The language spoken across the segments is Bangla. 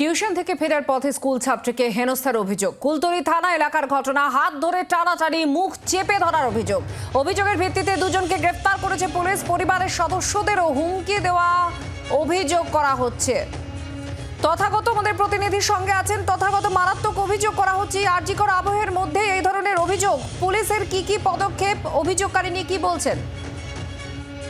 টিউশন থেকে ফেরার পথে স্কুল ছাত্রীকে হেনস্থার অভিযোগ। কুলতলি থানা এলাকার ঘটনা, হাত ধরে টানাটানি, মুখ চেপে ধরার অভিযোগ। অভিযোগের ভিত্তিতে দুজনকে গ্রেফতার করেছে পুলিশ, পরিবারের সদস্যদেরও হুমকি দেওয়া অভিযোগ করা হচ্ছে। তথাগত আমাদের প্রতিনিধির সঙ্গে আছেন, তথাগত মারাত্মক অভিযোগ করা হচ্ছে আর্জিকর আবহের মধ্যে এই ধরনের অভিযোগ। পুলিশের কি কি পদক্ষেপ, অভিযোগকারী নিয়ে কি বলছেন?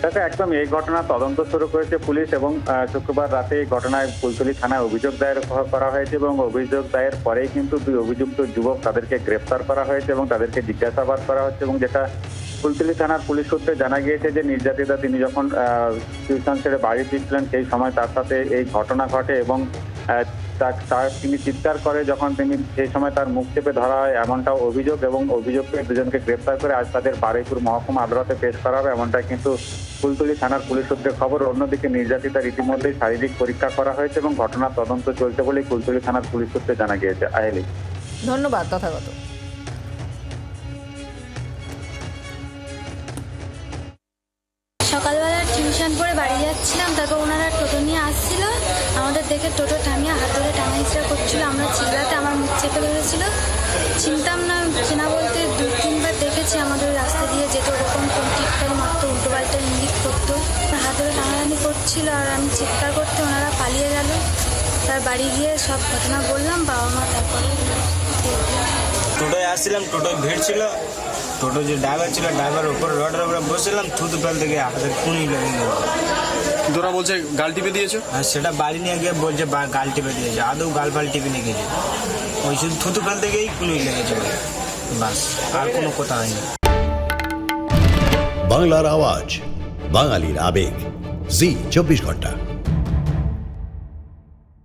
দেখো একদম এই ঘটনা তদন্ত শুরু করেছে পুলিশ এবং শুক্রবার রাতে এই ঘটনায় ফুলতলি থানায় অভিযোগ দায়ের করা হয়েছে এবং অভিযোগ দায়ের পরেই কিন্তু দুই অভিযুক্ত যুবক তাদেরকে গ্রেপ্তার করা হয়েছে এবং তাদেরকে জিজ্ঞাসাবাদ করা হচ্ছে এবং যেটা ফুলতলি থানার পুলিশ সূত্রে জানা গিয়েছে যে নির্যাতিতা তিনি যখন টিউশন ছেড়ে বাড়ি ফিরছিলেন সেই সময় তার সাথে এই ঘটনা ঘটে এবং তিনি চিৎকার করে যখন তিনি সেই সময় তার মুখ চেপে ধরা হয়, এমনটাও অভিযোগ এবং অভিযোগকে দুজনকে গ্রেপ্তার করে আজ তাদের বারুইপুর মহকুমা আদালতে পেশ করা হবে। এমনটা কিন্তু ফুলতুলি থানার পুলিশ সূত্রে খবর। অন্যদিকে নির্যাতিতার ইতিমধ্যেই শারীরিক পরীক্ষা করা হয়েছে এবং ঘটনার তদন্ত চলছে বলেই ফুলতুলি থানার পুলিশ সূত্রে জানা গিয়েছে। আহেলি ধন্যবাদ, তথাগত। টিউশন পড়ে বাড়ি যাচ্ছিলাম। তারপর ওনারা টোটো নিয়ে আসছিল। আমাদের দেখে টোটো টানিয়ে হাত ধরে টানা করছিল। আমরা চিল্লাতে আমার মুখ চেপে ধরেছিল। চিনতাম না, চেনা বলতে দু তিনবার দেখেছি আমাদের রাস্তা দিয়ে যেত। ওরকম কোন টিকটাই মারতো উল্টো পাল্টা ইঙ্গিত করতো। হাত ধরে টানাটানি করছিল আর আমি চিৎকার করতে ওনারা পালিয়ে গেল। তার বাড়ি গিয়ে সব ঘটনা বললাম, বাবা মা তারপরে। টোটোয় আসছিলাম, টোটোয় ভিড় ছিল। টোটো যে ড্রাইভার ছিল ড্রাইভার উপরে রডের উপরে বসছিলাম থুতু ফেল থেকে হাতের কুনি লেগে গেল। তোরা বলছে গাল টিপে দিয়েছ? আর সেটা বাড়ি নিয়ে গিয়ে বলছে বা- গাল টিপে দিয়েছে। আদৌ গাল ফাল টিপে নিয়ে গেছে? ওই শুধু থুতু ফেল থেকেই কুনি লেগেছে বাস আর কোনো কথা হয়নি। বাংলার আওয়াজ বাঙালির আবেগ। জি চব্বিশ ঘণ্টা।